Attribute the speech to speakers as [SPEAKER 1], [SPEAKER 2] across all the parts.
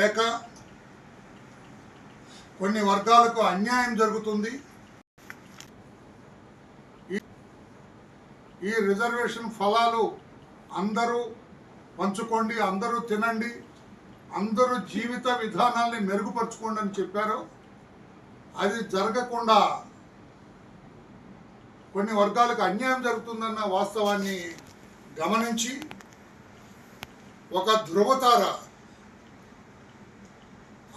[SPEAKER 1] లేక కొన్ని వర్గాలకు అన్యాయం జరుగుతుంది. ఈ- రిజర్వేషన్ ఫలాలు అందరూ పంచుకోండి అందరూ తినండి అందరూ జీవిత విధానాల్ని మెరుగుపరచుకోండి అని చెప్పారు. అది జరగకుండా కొన్ని వర్గాలకు అన్యాయం జరుగుతుందన్న వాస్తవాన్ని గమనించి ఒక ధృవతార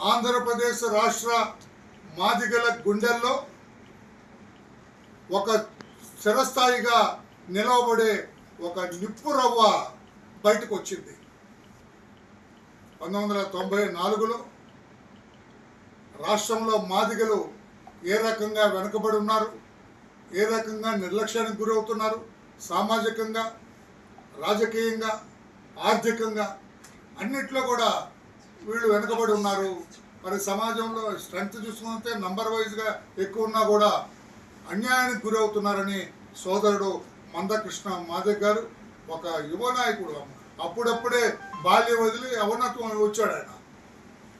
[SPEAKER 1] ఆంధ్రప్రదేశ్ రాష్ట్ర మాదిగల గుండెల్లో ఒక చిరస్థాయిగా నిలవబడే ఒక నిప్పు రవ్వ బయటకు వచ్చింది పంతొమ్మిది వందల తొంభై నాలుగులో రాష్ట్రంలో మాదిగలు ఏ రకంగా వెనుకబడి ఉన్నారు ఏ రకంగా నిర్లక్ష్యానికి గురవుతున్నారు సామాజికంగా రాజకీయంగా ఆర్థికంగా అన్నిట్లో కూడా వీళ్ళు వెనుకబడి ఉన్నారు. మరి సమాజంలో స్ట్రెంగ్త్ చూసుకుంటే నంబర్ వైజ్గా ఎక్కువ ఉన్నా కూడా అన్యాయానికి గురవుతున్నారని సోదరుడు మందకృష్ణ మాదిక్ గారు ఒక యువ నాయకుడు అప్పుడప్పుడే బాల్యం వదిలి అవనత్వం వచ్చాడు ఆయన.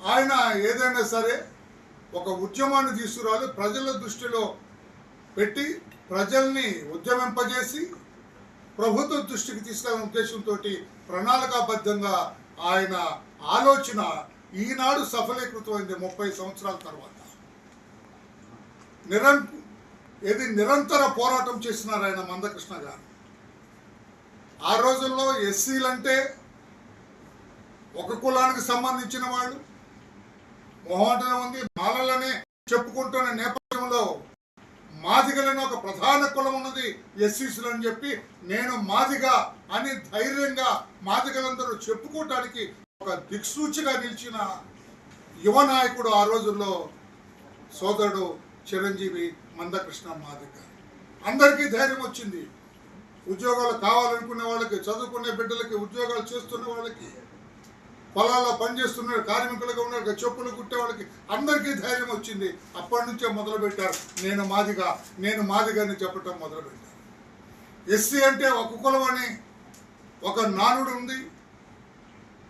[SPEAKER 1] ఆయన ఏదైనా సరే ఒక ఉద్యమాన్ని తీసుకురావాలి ప్రజల దృష్టిలో పెట్టి ప్రజల్ని ఉద్యమింపజేసి ప్రభుత్వ దృష్టికి తీసుకెళ్ళిన ఉద్దేశంతో ప్రణాళికాబద్ధంగా ఆయన ఆలోచన ఈనాడు సఫలీకృతమైంది ముప్పై సంవత్సరాల తర్వాత. నిరం ఇది నిరంతర పోరాటం చేసినారు ఆయన మందకృష్ణ గారు. ఆ రోజుల్లో ఎస్సీలంటే ఒక కులానికి సంబంధించిన వాళ్ళు మొహమాటం ఉంది. మాలలనే చెప్పుకుంటున్న నేపథ్యంలో మాదిగలని ఒక ప్రధాన కులం ఉన్నది ఎస్సీసులు అని చెప్పి నేను మాదిగా అని ధైర్యంగా మాదిగలందరూ చెప్పుకోవటానికి ఒక దిక్సూచిగా నిలిచిన యువ నాయకుడు ఆ రోజుల్లో సోదరుడు చిరంజీవి మందకృష్ణ మాదిక. అందరికీ ధైర్యం వచ్చింది. ఉద్యోగాలు కావాలనుకునే వాళ్ళకి చదువుకునే బిడ్డలకి ఉద్యోగాలు చేస్తున్న వాళ్ళకి పొలాల్లో పనిచేస్తున్న కార్మికులుగా ఉన్న చెప్పులు కుట్టే వాళ్ళకి అందరికీ ధైర్యం వచ్చింది. అప్పటి నుంచే మొదలుపెట్టారు. నేను మాదిగా నేను మాదిగా అని చెప్పటం మొదలుపెట్టారు. ఎస్సీ అంటే ఒక కులం అని ఒక నానుడు ఉంది.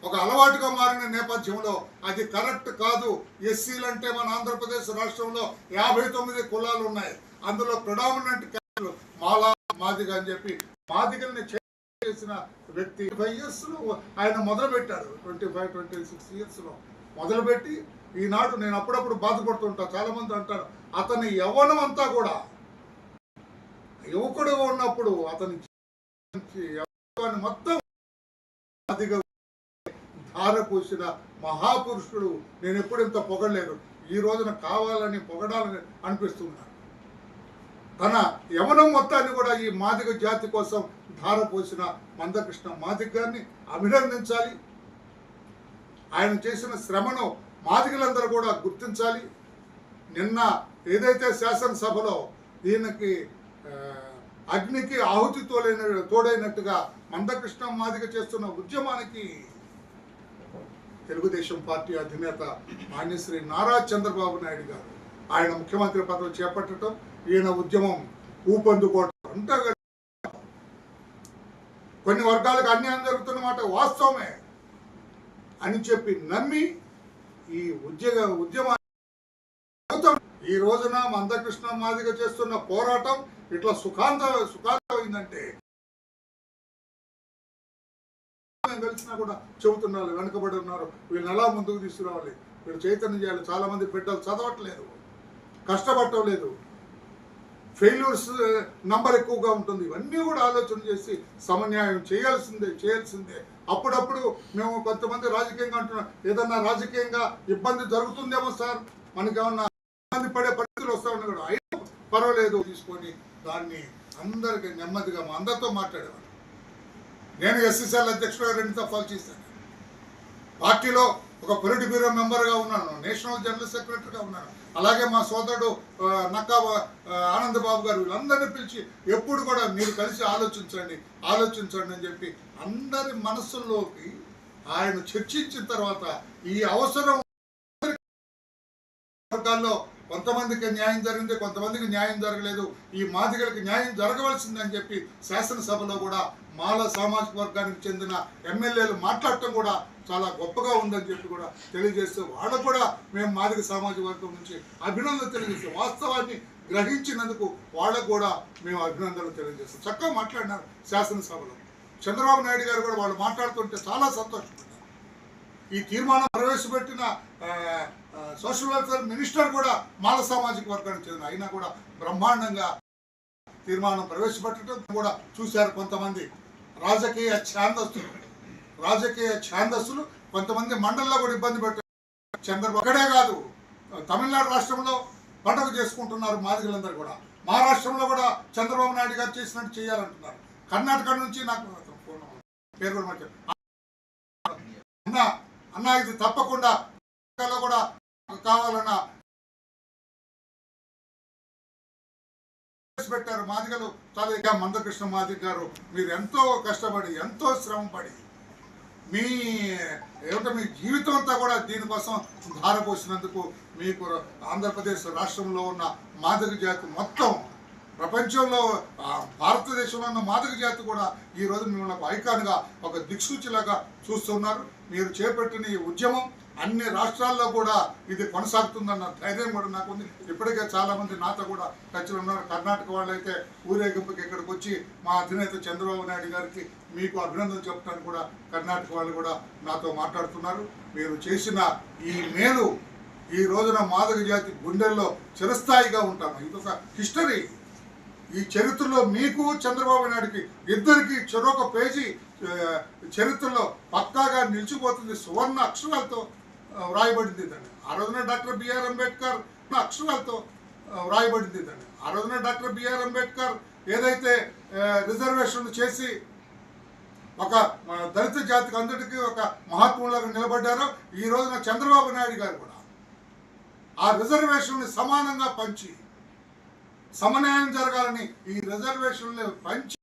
[SPEAKER 1] ఒక అలవాటుగా మారిన నేపథ్యంలో అది కరెక్ట్ కాదు. ఎస్సీలు అంటే మన ఆంధ్రప్రదేశ్ రాష్ట్రంలో యాభై తొమ్మిది కులాలు ఉన్నాయి. అందులో ప్రొడామినెంట్ క్యాస్ట్లు మాలా మాదిగ అని చెప్పి మాదిగల్ని చేసిన వ్యక్తి ఫైవ్ ఇయర్స్లో ఆయన మొదలుపెట్టారు ట్వంటీ ఫైవ్ ట్వంటీ సిక్స్ ఇయర్స్లో మొదలుపెట్టి ఈనాడు నేను అప్పుడప్పుడు బాధపడుతుంటా. చాలా మంది అంటారు అతని యవ్వనం అంతా కూడా యువకుడుగా ఉన్నప్పుడు అతని మొత్తం అదిగా ధారపోసిన మహాపురుషుడు నేను ఎప్పుడు ఇంత పొగడలేదు. ఈ రోజున కావాలని పొగడాలని అనిపిస్తున్నాను తన యవనం మొత్తాన్ని కూడా ఈ మాదిగ జాతి కోసం ధారపోసిన మందకృష్ణ మాదిగ గారిని అభినందించాలి. ఆయన చేసిన శ్రమను మాదిగలందరూ కూడా గుర్తించాలి. నిన్న ఏదైతే శాసనసభలో దీనికి అగ్నికి ఆహుతి తోడైన తోడైనట్టుగా మందకృష్ణ మాదిగ చేస్తున్న ఉద్యమానికి తెలుగుదేశం పార్టీ అధినేత మాన్యశ్రీ నారా చంద్రబాబు నాయుడు గారు. ఆయన ముఖ్యమంత్రి పదవి చేపట్టడం ఈయన ఉద్యమం ఊపందుకోవటం అంతా కొన్ని వర్గాలకు అన్యాయం జరుగుతున్నమాట వాస్తవమే అని చెప్పి నమ్మి ఈ ఉద్యోగ ఉద్యమా ఈ రోజున మందకృష్ణ మాదిగ చేస్తున్న పోరాటం ఇట్లా సుఖాంత సుఖాంతమైందంటే మేము తెలిసినా కూడా చెబుతున్నారు వెనుకబడి ఉన్నారు. వీళ్ళని ఎలా ముందుకు తీసుకురావాలి? వీళ్ళు చైతన్యం చేయాలి. చాలా మంది బిడ్డలు చదవట్లేదు. కష్టపడటం లేదు ఫెయిల్యూర్స్ నంబర్ ఎక్కువగా ఉంటుంది. ఇవన్నీ కూడా ఆలోచన చేసి సమన్యాయం చేయాల్సిందే చేయాల్సిందే. అప్పుడప్పుడు మేము కొంతమంది రాజకీయంగా అంటున్నాం. ఏదన్నా రాజకీయంగా ఇబ్బంది జరుగుతుందేమో సార్? మనకేమన్నా ఇబ్బంది పడే పరిస్థితులు వస్తా ఉన్నాయి కూడా అయినా పర్వాలేదు. తీసుకొని దాన్ని అందరికి నెమ్మదిగా అందరితో మాట్లాడేవాడు నేను ఎస్ఎస్ఎల్ అధ్యక్షుడు రెండు దఫాలు చేశాను. పార్టీలో ఒక పొలిటి బ్యూరో మెంబర్గా ఉన్నాను. నేషనల్ జనరల్ సెక్రటరీగా ఉన్నాను. అలాగే మా సోదరుడు నక్కా ఆనందబాబు గారు వీళ్ళందరినీ పిలిచి ఎప్పుడు కూడా మీరు కలిసి ఆలోచించండి ఆలోచించండి అని చెప్పి అందరి మనస్సుల్లోకి ఆయన చర్చించిన తర్వాత ఈ అవసరం వర్గాల్లో కొంతమందికి న్యాయం జరిగింది కొంతమందికి న్యాయం జరగలేదు. ఈ మాదిగలకు న్యాయం జరగవలసిందని చెప్పి శాసనసభలో కూడా మాల సామాజిక వర్గానికి చెందిన ఎమ్మెల్యేలు మాట్లాడటం కూడా చాలా గొప్పగా ఉందని చెప్పి కూడా తెలియజేస్తూ వాళ్ళకు కూడా మేము మాదిగ సామాజిక వర్గం నుంచి అభినందనలు తెలియజేస్తాం వాస్తవాన్ని గ్రహించినందుకు వాళ్ళకు కూడా మేము అభినందనలు తెలియజేస్తాం. చక్కగా మాట్లాడినారు శాసనసభలో. చంద్రబాబు నాయుడు గారు కూడా వాళ్ళు మాట్లాడుతుంటే చాలా సంతోషపడ్డారు. ఈ తీర్మానం ప్రవేశపెట్టిన సోషల్ వెల్ఫేర్ మినిస్టర్ కూడా మాల సామాజిక వర్గానికి చెందిన అయినా కూడా బ్రహ్మాండంగా తీర్మానం ప్రవేశపెట్టడం కూడా చూశారు కొంతమంది రాజకీయ ఛాందస్సులు. రాజకీయ ఛాందస్సులు కొంతమంది మండలిలో కూడా ఇబ్బంది పెట్టారు చంద్రబాబు అక్కడే కాదు తమిళనాడు రాష్ట్రంలో పండుగ చేసుకుంటున్నారు మాదిగలందరూ కూడా. మహారాష్ట్రంలో కూడా చంద్రబాబు నాయుడు గారు చేసినట్టు చేయాలంటున్నారు. కర్ణాటక నుంచి నాకు ఫోన్ పేరు కూడా అన్న అన్న ఇది తప్పకుండా కూడా కావాలన్న పెట్టారు. మాదిగలు చాలా మందకృష్ణ మాదిగ గారు మీరు ఎంతో కష్టపడి ఎంతో శ్రమపడి మీ ఏమిటో మీ జీవితం అంతా కూడా దీనికోసం ధారపోసినందుకు మీకు ఆంధ్రప్రదేశ్ రాష్ట్రంలో ఉన్న మాదక జాతి మొత్తం ప్రపంచంలో భారతదేశంలో ఉన్న మాదక జాతి కూడా ఈ రోజు మిమ్మల్ని ఒక ఐకాన్గా ఒక దిక్సూచిలాగా చూస్తున్నారు. మీరు చేపట్టిన ఈ ఉద్యమం అన్ని రాష్ట్రాల్లో కూడా ఇది కొనసాగుతుందన్న ధైర్యం కూడా నాకు ఉంది. ఇప్పటికే చాలామంది నాతో కూడా టచ్లో ఉన్నారు. కర్ణాటక వాళ్ళైతే ఊరేగింపుకి ఇక్కడికి వచ్చి మా అధినేత చంద్రబాబు నాయుడు గారికి మీకు అభినందన చెప్పడానికి కూడా కర్ణాటక వాళ్ళు కూడా నాతో మాట్లాడుతున్నారు. మీరు చేసిన ఈ మేలు ఈ రోజున మాదక జాతి గుండెల్లో చిరస్థాయిగా ఉంటాను. ఇదొక హిస్టరీ ఈ చరిత్రలో మీకు చంద్రబాబు నాయుడుకి ఇద్దరికి చెరొక పేజీ చరిత్రలో పక్కాగా నిలిచిపోతుంది సువర్ణ అక్షరాలతో వ్రాయబడింది దాన్ని. ఆ రోజున డాక్టర్ బిఆర్ అంబేద్కర్ అక్షరాలతో వ్రాయబడింది దాన్ని. ఆ రోజున డాక్టర్ బిఆర్ అంబేద్కర్ ఏదైతే రిజర్వేషన్లు చేసి ఒక దళిత జాతికి అందరికీ ఒక మహాత్ములాగా నిలబడ్డారో ఈ రోజున చంద్రబాబు నాయుడు గారు కూడా ఆ రిజర్వేషన్ని సమానంగా పంచి సమన్వయం జరగాలని ఈ రిజర్వేషన్లు పంచి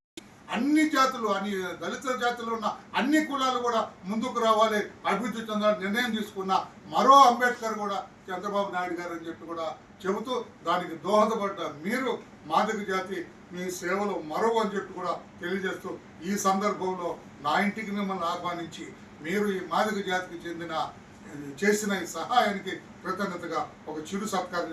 [SPEAKER 1] అన్ని జాతులు అన్ని దళిత జాతులు ఉన్న అన్ని కులాలు కూడా ముందుకు రావాలి. అభివృద్ధి చెందాలని నిర్ణయం తీసుకున్న మరో అంబేద్కర్ కూడా చంద్రబాబు నాయుడు గారు అని చెప్పి కూడా చెబుతూ దానికి దోహదపడ్డ మీరు మాదిక జాతి మీ సేవలు మరో అని చెప్పి కూడా తెలియజేస్తూ ఈ సందర్భంలో నా ఇంటికి మిమ్మల్ని ఆహ్వానించి మీరు ఈ మాదిక జాతికి చెందిన చేసిన ఈ సహాయానికి కృతజ్ఞతగా ఒక చిరు సత్కారం